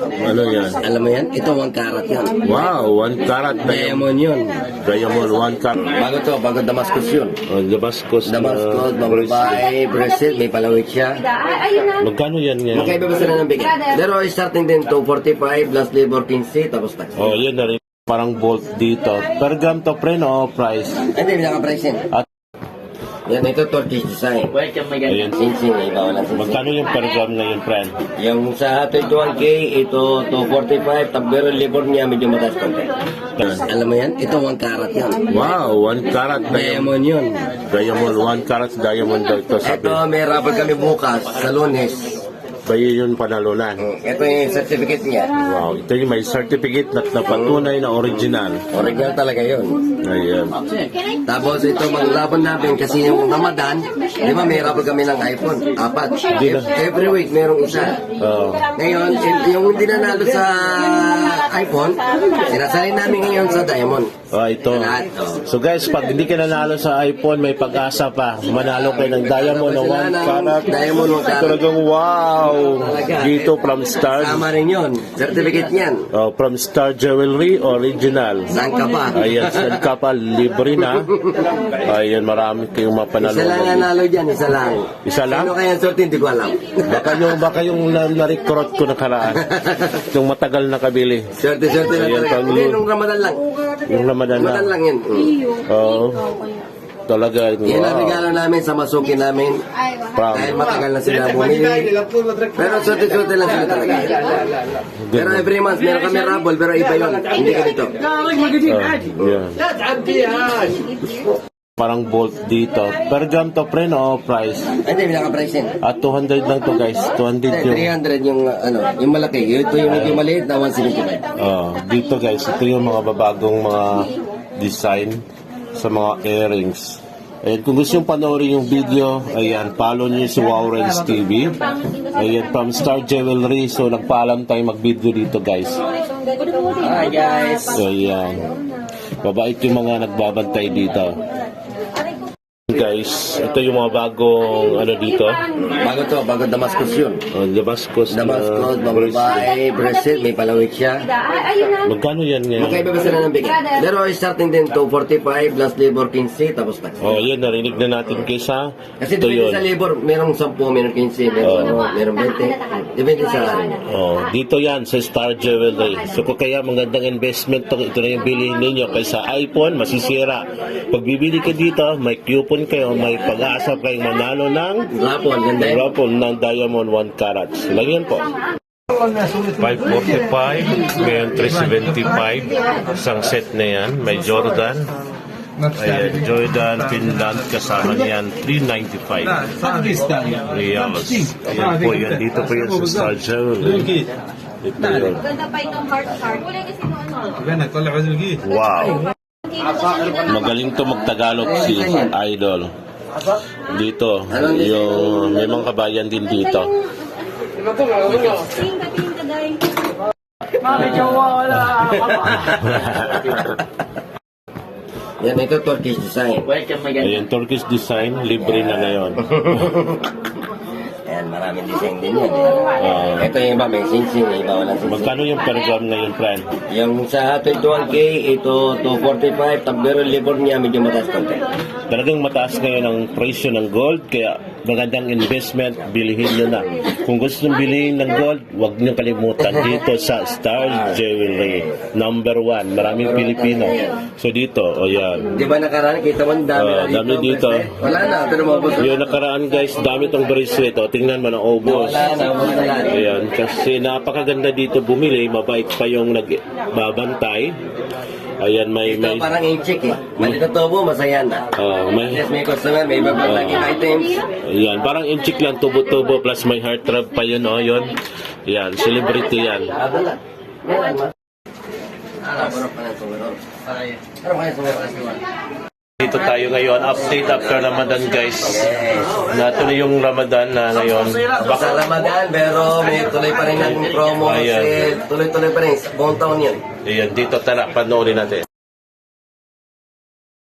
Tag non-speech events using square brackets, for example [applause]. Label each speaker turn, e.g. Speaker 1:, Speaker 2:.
Speaker 1: Ano yan?
Speaker 2: Alam mo yan? Ito, one carat yan.
Speaker 1: Wow, one carat diamond.
Speaker 2: Yun.
Speaker 1: Diamond, one carat.
Speaker 2: Bago to, bago Damascus yun.
Speaker 1: Oh, Damascus.
Speaker 2: Damascus,
Speaker 1: bracelet.
Speaker 2: babae, bracelet, may palawit siya.
Speaker 1: Magkano yan ngayon?
Speaker 2: Magkaiba ba sila ng bigay? Pero starting din to 45 plus labor 15 tapos tax.
Speaker 1: Oh, yun na rin. Parang bolt dito. Per gram to pre no price.
Speaker 2: Hindi, pinaka-price yan.
Speaker 1: At
Speaker 2: Yan, ito Turkish design.
Speaker 1: ayun.
Speaker 2: Sinsing, may bawal ang sinsing.
Speaker 1: Magkano yung per gram ngayon, friend?
Speaker 2: Yung sa 21K, ito 245, pero labor niya medyo mataas konti. Alam mo yan? Ito, one carat yan.
Speaker 1: Wow, one carat diamond.
Speaker 2: Diamond yun.
Speaker 1: Diamond, one carat diamond daw ito sabi.
Speaker 2: Ito, may raffle kami bukas sa lunes.
Speaker 1: Bayo yun panalunan.
Speaker 2: Ito yung certificate niya.
Speaker 1: Wow, ito yung may certificate na napatunay na original.
Speaker 2: Original talaga yun.
Speaker 1: Ayan.
Speaker 2: Tapos ito, maglaban natin kasi yung Ramadan, di ba may raffle kami ng iPhone? Apat.
Speaker 1: Di na.
Speaker 2: Every week, merong isa.
Speaker 1: Oh.
Speaker 2: Ngayon, y- yung hindi nanalo sa iPhone, sinasali namin ngayon sa Diamond.
Speaker 1: Oh, ito.
Speaker 2: Lahat, oh.
Speaker 1: So guys, pag hindi ka nanalo sa iPhone, may pag-asa pa. Manalo kayo ng diamond na one carat.
Speaker 2: Diamond one carat.
Speaker 1: Talagang wow!
Speaker 2: Talaga.
Speaker 1: Dito from Star.
Speaker 2: Tama rin yun. Certificate niyan.
Speaker 1: Oh, from Star Jewelry Original.
Speaker 2: Saan ka pa?
Speaker 1: Ayan, saan ka pa? Libre na. Ayan, marami kayong
Speaker 2: Isa lang
Speaker 1: mapanalo.
Speaker 2: nanalo dyan, isa lang.
Speaker 1: Isa lang?
Speaker 2: Sino kaya ang sorte, hindi ko alam.
Speaker 1: Baka yung, baka yung na- na-recruit ko nakaraan. yung matagal na kabili.
Speaker 2: Swerte-swerte lang
Speaker 1: Ayan,
Speaker 2: talaga.
Speaker 1: pang-
Speaker 2: Hindi, nung Ramadan lang.
Speaker 1: Yung Ramadan na.
Speaker 2: Ramadan lang yan. Mm.
Speaker 1: Oo. Talaga,
Speaker 2: Yan ang regalo namin sa masuki namin. Dahil matagal na sila bumili. Pero swerte-swerte lang sila talaga. Pero every month, meron kami rabol, pero iba yun. Hindi ganito.
Speaker 1: yeah. Parang bolt dito. Per gram to pre no price.
Speaker 2: Ay, Hindi, pinaka-price yan.
Speaker 1: At 200 lang to guys. 200 yung
Speaker 2: 300 yung ano, yung malaki. Ito yung medyo maliit na 175.
Speaker 1: Oh, dito guys, ito yung mga babagong mga design sa mga earrings. Ayan, kung gusto nyo panoorin yung video, ayan, follow nyo si Wowrens TV. Ayan, from Star Jewelry. So, nagpaalam tayo mag-video dito, guys.
Speaker 2: Hi guys.
Speaker 1: So, ayan. Babait yung mga nagbabantay dito. Guys, ito yung mga bagong ano dito.
Speaker 2: Bago to, bago Damascus yun.
Speaker 1: Oh, Damascus. na
Speaker 2: Damascus,
Speaker 1: bracelet.
Speaker 2: babae, bracelet, may palawit siya.
Speaker 3: Na.
Speaker 1: Magkano yan ngayon?
Speaker 2: Magkaiba ba sila ng bigay? Pero starting din to 45 plus labor 15 tapos tax.
Speaker 1: Oh, yun, narinig na natin kaysa.
Speaker 2: Kasi depende sa labor, merong 10, merong 15, merong, ano, merong 20. Depende sa ano.
Speaker 1: Oh, dito yan sa Star Jewelry. So kung kaya magandang investment to, ito na yung bilhin ninyo kaysa iPhone, masisira. Pag bibili ka dito, may coupon raffle kayo, may pag-aasa kayong manalo ng
Speaker 2: raffle, ganda. Eh.
Speaker 1: raffle ng diamond 1 carats. Lagyan po. 545, ngayon 375, isang set na yan, may Jordan, Ayan, Jordan, Finland, kasama niyan, 395. Reals. Ayan po yan, dito po yan sa Star Show. Ito yun. Wow. Magaling to magtagalog si Idol. Dito, yung may mga kabayan din dito.
Speaker 2: Yan, ito Turkish design.
Speaker 1: Ayan, Turkish design, libre na ngayon. [laughs]
Speaker 2: Maraming design din yan. eh. ito yung iba, may sinsing, may iba walang sinsing.
Speaker 1: Magkano yung per gram ngayon, friend?
Speaker 2: Yung sa 21K, ito 245, pero labor niya medyo mataas konti.
Speaker 1: Talagang mataas ngayon ang presyo ng gold, kaya magandang investment, bilihin nyo na. Kung gusto nyo bilhin ng gold, huwag nyo kalimutan dito sa Star Jewelry. Number one, maraming Pilipino. So dito, o yan.
Speaker 2: Di ba nakaraan, kita mo dami
Speaker 1: Oh,
Speaker 2: na dito.
Speaker 1: dami dito.
Speaker 2: Wala na, pero maubos.
Speaker 1: Yung nakaraan guys, dami tong bracelet. O, tingnan mo na ubos.
Speaker 2: Wala na, ubos na.
Speaker 1: Ayan, kasi napakaganda dito bumili, mabait pa yung nagbabantay. Ayan, may,
Speaker 2: Ito
Speaker 1: may,
Speaker 2: parang inchik eh. Malito tobo, masaya na.
Speaker 1: oh, may,
Speaker 2: Yes, may customer, may iba pa lagi items.
Speaker 1: ayan, parang inchik lang, tubo-tubo, plus may heart throb pa yun, oh, yun. Ayan, celebrity yan.
Speaker 2: Ba? Ah, parang pa ng tumuro. Parang kaya tumuro.
Speaker 1: Dito tayo ngayon, update after Ramadan guys. Natuloy yung Ramadan na ngayon.
Speaker 2: Sa
Speaker 1: Baka,
Speaker 2: Ramadan, pero may tuloy pa rin ang promo
Speaker 1: Ayan.
Speaker 2: kasi tuloy-tuloy pa rin. Buong taon yan.
Speaker 1: ayan, dito tara, panoorin natin.